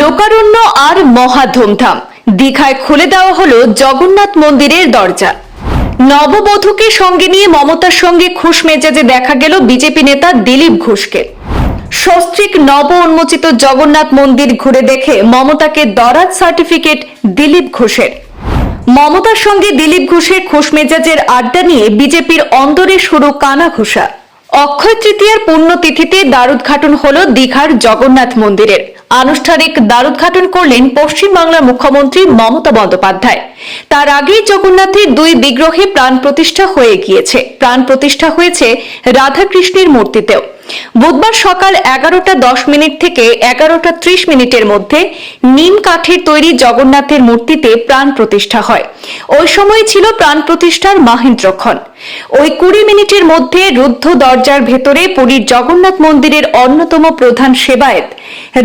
লোকারণ্য আর মহা ধুমধাম। দীঘায় খুলে দেওয়া হলো জগন্নাথ মন্দিরের দরজা। নববধূকে সঙ্গে নিয়ে মমতার সঙ্গে খুশ মেজাজে দেখা গেল বিজেপি নেতা দিলীপ ঘোষকে। সস্ত্রিক নব উন্মোচিত জগন্নাথ মন্দির ঘুরে দেখে মমতাকে দরাজ সার্টিফিকেট দিলীপ ঘোষের। মমতার সঙ্গে দিলীপ ঘোষের খুশ মেজাজের আড্ডা নিয়ে বিজেপির অন্দরে শুরু কানা ঘোষা। অক্ষয় তৃতীয়ার পুণ্যতিথিতে দ্বারুদ্ঘাটন হল দীঘার জগন্নাথ মন্দিরের। আনুষ্ঠানিক দ্বারুদ্ঘাটন করলেন পশ্চিমবাংলার মুখ্যমন্ত্রী মমতা বন্দ্যোপাধ্যায়। তার আগেই জগন্নাথের দুই বিগ্রহে প্রাণ প্রতিষ্ঠা হয়ে গিয়েছে। প্রাণ প্রতিষ্ঠা হয়েছে রাধাকৃষ্ণের মূর্তিতেও। বুধবার সকাল এগারোটা দশ মিনিট থেকে এগারোটা ত্রিশ মিনিটের মধ্যে নিম কাঠের তৈরি জগন্নাথের মূর্তিতে প্রাণ প্রতিষ্ঠা হয়। ওই সময় ছিল প্রাণ প্রতিষ্ঠার মাহেন্দ্রক্ষণ। ওই কুড়ি মিনিটের মধ্যে রুদ্ধ দরজার ভেতরে পুরীর জগন্নাথ মন্দিরের অন্যতম প্রধান সেবায়েত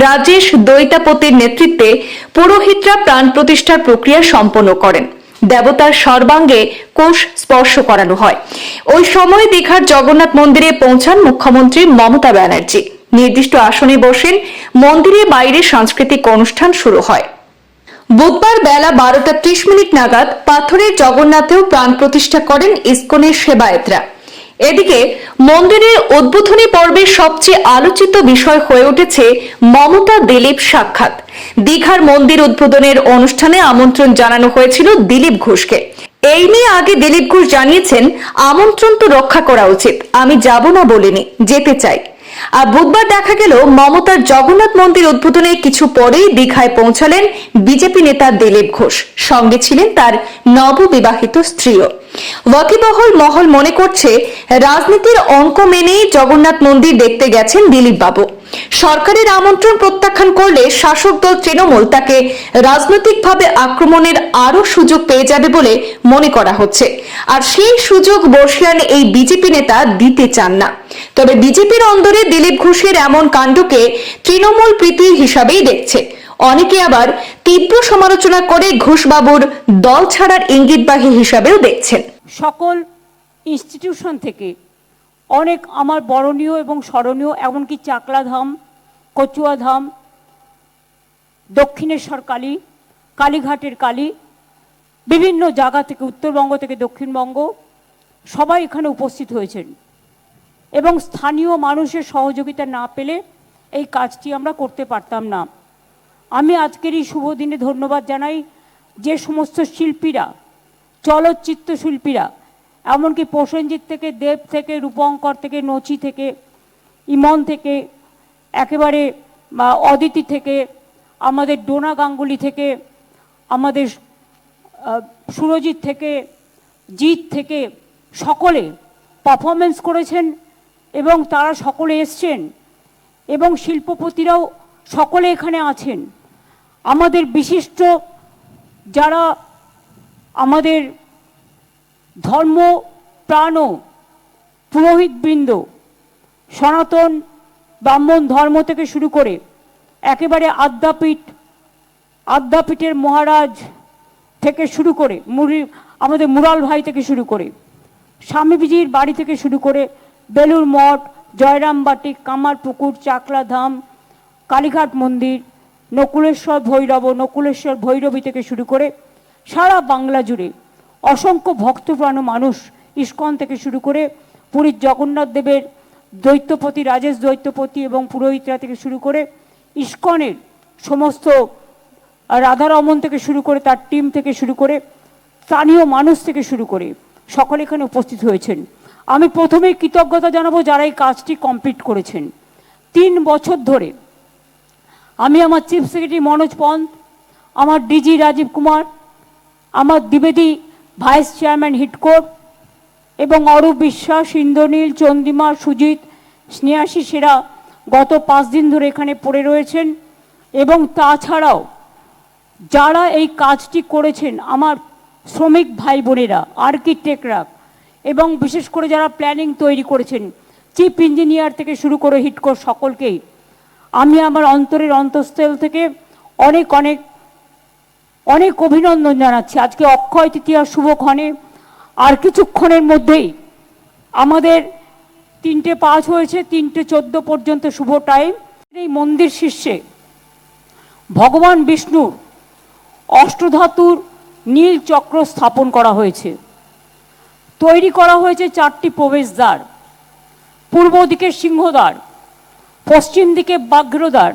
রাজেশ দৈতাপতির নেতৃত্বে পুরোহিতরা প্রাণ প্রতিষ্ঠার প্রক্রিয়া সম্পন্ন করেন। দেবতার সর্বাঙ্গে কোষ স্পর্শ করানো হয়। ওই সময় দীঘার জগন্নাথ মন্দিরে পৌঁছান মুখ্যমন্ত্রী মমতা ব্যানার্জি। নির্দিষ্ট আসনে বসেন মন্দিরে বাইরে সাংস্কৃতিক অনুষ্ঠান শুরু হয়। বুধবার বেলা বারোটা ত্রিশ মিনিট নাগাদ পাথরের জগন্নাথেও প্রাণ প্রতিষ্ঠা করেন ইসকনের সেবায়েতরা। এদিকে মন্দিরের উদ্বোধনী পর্বে সবচেয়ে আলোচিত বিষয় হয়ে উঠেছে মমতা দিলীপ সাক্ষাৎ। দীঘার মন্দির উদ্বোধনের অনুষ্ঠানে আমন্ত্রণ জানানো হয়েছিল দিলীপ ঘোষকে। এই নিয়ে আগে দিলীপ ঘোষ জানিয়েছেন, আমন্ত্রণ তো রক্ষা করা উচিত। আমি যাব না বলিনি যেতে চাই। আর বুধবার দেখা গেল মমতার জগন্নাথ মন্দির উদ্বোধনের কিছু পরেই দীঘায় পৌঁছালেন বিজেপি নেতা দিলীপ ঘোষ। সঙ্গে ছিলেন তার নববিবাহিত স্ত্রীও। ওয়াকিবহল মহল মনে করছে, রাজনীতির অঙ্ক মেনেই জগন্নাথ মন্দির দেখতে গেছেন দিলীপ বাবু। সরকারের আমন্ত্রণ প্রত্যাখ্যান করলে শাসক দল তৃণমূল তাকে রাজনৈতিকভাবে আক্রমণের আরও সুযোগ পেয়ে যাবে বলে মনে করা হচ্ছে। আর সেই সুযোগ বর্ষিয়ান এই বিজেপি নেতা দিতে চান না। তবে বিজেপির অন্দরে দিলীপ ঘোষের এমন কাণ্ডকে তৃণমূল প্রীতি হিসাবেই দেখছে। অনেকে আবার তীব্র সমালোচনা করে ঘোষবাবুর দল ছাড়ার ইঙ্গিতবাহী হিসাবেও দেখছেন। সকল ইনস্টিটিউশন থেকে অনেক আমার বরণীয় এবং স্মরণীয়, এমনকি চাকলা ধাম কচুয়া ধাম দক্ষিণেশ্বর কালী, কালীঘাটের কালী, বিভিন্ন জায়গা থেকে, উত্তরবঙ্গ থেকে দক্ষিণবঙ্গ, সবাই এখানে উপস্থিত হয়েছেন। এবং স্থানীয় মানুষের সহযোগিতা না পেলে এই কাজটি আমরা করতে পারতাম না। আমি আজকের এই শুভ দিনে ধন্যবাদ জানাই যে সমস্ত শিল্পীরা, চলচ্চিত্র শিল্পীরা, এমনকি প্রসেনজিৎ থেকে, দেব থেকে, রূপঙ্কর থেকে, নচি থেকে, ইমন থেকে, একেবারে অদিতি থেকে, আমাদের ডোনা গাঙ্গুলি থেকে, আমাদের সুরজিৎ থেকে, জিৎ থেকে সকলে পারফরমেন্স করেছেন। এবং তারা সকলে এসছেন এবং শিল্পপতিরাও সকলে এখানে আছেন। আমাদের বিশিষ্ট যারা আমাদের ধর্ম প্রাণ পুরোহিতবৃন্দ, সনাতন ব্রাহ্মণ ধর্ম থেকে শুরু করে একেবারে আদ্যাপীঠ, আদ্যাপীঠের মহারাজ থেকে শুরু করে মুরি, আমাদের মুরাল ভাই থেকে শুরু করে স্বামীজির বাড়ি থেকে শুরু করে বেলুর মঠ, জয়রামবাটি, কামারপুকুর চাকলা ধাম কালীঘাট মন্দির, নকুলেশ্বর ভৈরব, নকুলেশ্বর ভৈরবী থেকে শুরু করে সারা বাংলা জুড়ে অসংখ্য ভক্তপ্রাণ মানুষ ইস্কন থেকে শুরু করে পুরীর জগন্নাথ দেবের দৈত্যপতি, রাজেশ দৈত্যপতি এবং পুরোহিতরা থেকে শুরু করে ইস্কনের সমস্ত রাধারমন থেকে শুরু করে তার টিম থেকে শুরু করে স্থানীয় মানুষ থেকে শুরু করে সকলে এখানে উপস্থিত হয়েছেন। আমি প্রথমে কৃতজ্ঞতা জানাব যারা এই কাজটি কমপ্লিট করেছেন। তিন বছর ধরে আমি আমার চিফ সেক্রেটারি মনোজ পন্ত আমার ডিজি রাজীব কুমার, আমার দ্বিবেদী ভাইস চেয়ারম্যান হিটকোর এবং অরূপ বিশ্বাস, ইন্দ্রনীল চন্দিমা সুজিত স্নেহাসী সেরা গত পাঁচ দিন ধরে এখানে পড়ে রয়েছেন এবং তাছাড়াও যারা এই কাজটি করেছেন, আমার শ্রমিক ভাই বোনেরা আর্কিটেক্টরা এবং বিশেষ করে যারা প্ল্যানিং তৈরি করেছেন চিফ ইঞ্জিনিয়ার থেকে শুরু করে হিটকোর সকলকেই, আমি আমার অন্তরের অন্তঃস্থল থেকে অনেক অনেক অনেক অভিনন্দন জানাচ্ছি। আজকে অক্ষয় তৃতীয়া শুভক্ষণে আর কিছুক্ষণের মধ্যেই আমাদের তিনটে পাঁচ হয়েছে, তিনটে চোদ্দ পর্যন্ত শুভ টাইম এই মন্দির শীর্ষে ভগবান বিষ্ণুর অষ্টধাতুর নীল চক্র স্থাপন করা হয়েছে। তৈরি করা হয়েছে চারটি প্রবেশদ্বার। পূর্ব দিকে সিংহদ্বার, পশ্চিম দিকে বাঘ্রদ্বার,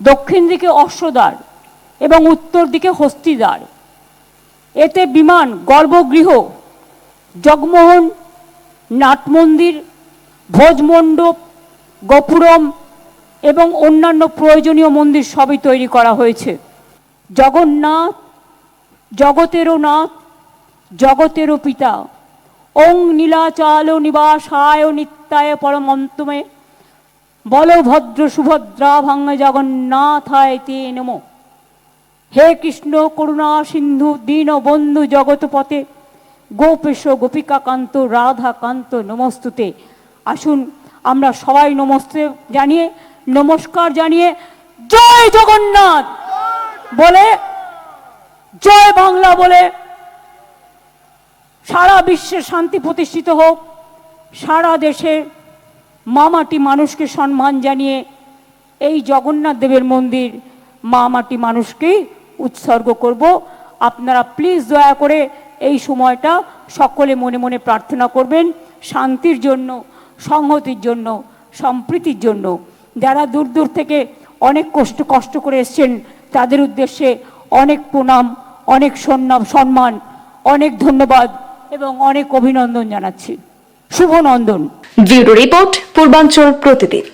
দক্ষিণ দিকে অশ্বদ্বার এবং উত্তর দিকে হস্তিদ্বার। এতে বিমান, গর্ভগৃহ, জগমোহন, নাটমন্দির, ভোজমণ্ডপ, গোপুরম এবং অন্যান্য প্রয়োজনীয় মন্দির সবই তৈরি করা হয়েছে। জগন্নাথ, জগতেরও নাথ, জগতেরও পিতা। ওং নীলাচাল নিবাসায় নিত্যায় পরমন্তমে বলভদ্র সুভদ্রা ভাঙ্গ জগন্নাথায় তে নমো। হে কৃষ্ণ করুণা সিন্ধু দীন বন্ধু জগৎপথে গোপেশ গোপিকাকান্ত রাধাকান্ত নমস্তুতে। আসুন আমরা সবাই নমস্তে জানিয়ে, নমস্কার জানিয়ে জয় জগন্নাথ! বলে, জয় বাংলা বলে সারা বিশ্বে শান্তি প্রতিষ্ঠিত হোক, সারা দেশে মামাটি মানুষকে সম্মান জানিয়ে এই জগন্নাথ দেবের মন্দির মামাটি মানুষকেই উৎসর্গ করব। আপনারা প্লিজ দয়া করে এই সময়টা সকলে মনে মনে প্রার্থনা করবেন, শান্তির জন্য, সংহতির জন্য, সম্প্রীতির জন্য। যারা দূর দূর থেকে অনেক কষ্ট কষ্ট করে এসছেন, তাদের উদ্দেশ্যে অনেক প্রণাম, অনেক সম্মান, অনেক ধন্যবাদ। এবং অনেক অভিনন্দন জানাচ্ছি। শুভ নন্দন। ব্যুরো রিপোর্ট পূর্বাঞ্চল প্রতিদিন।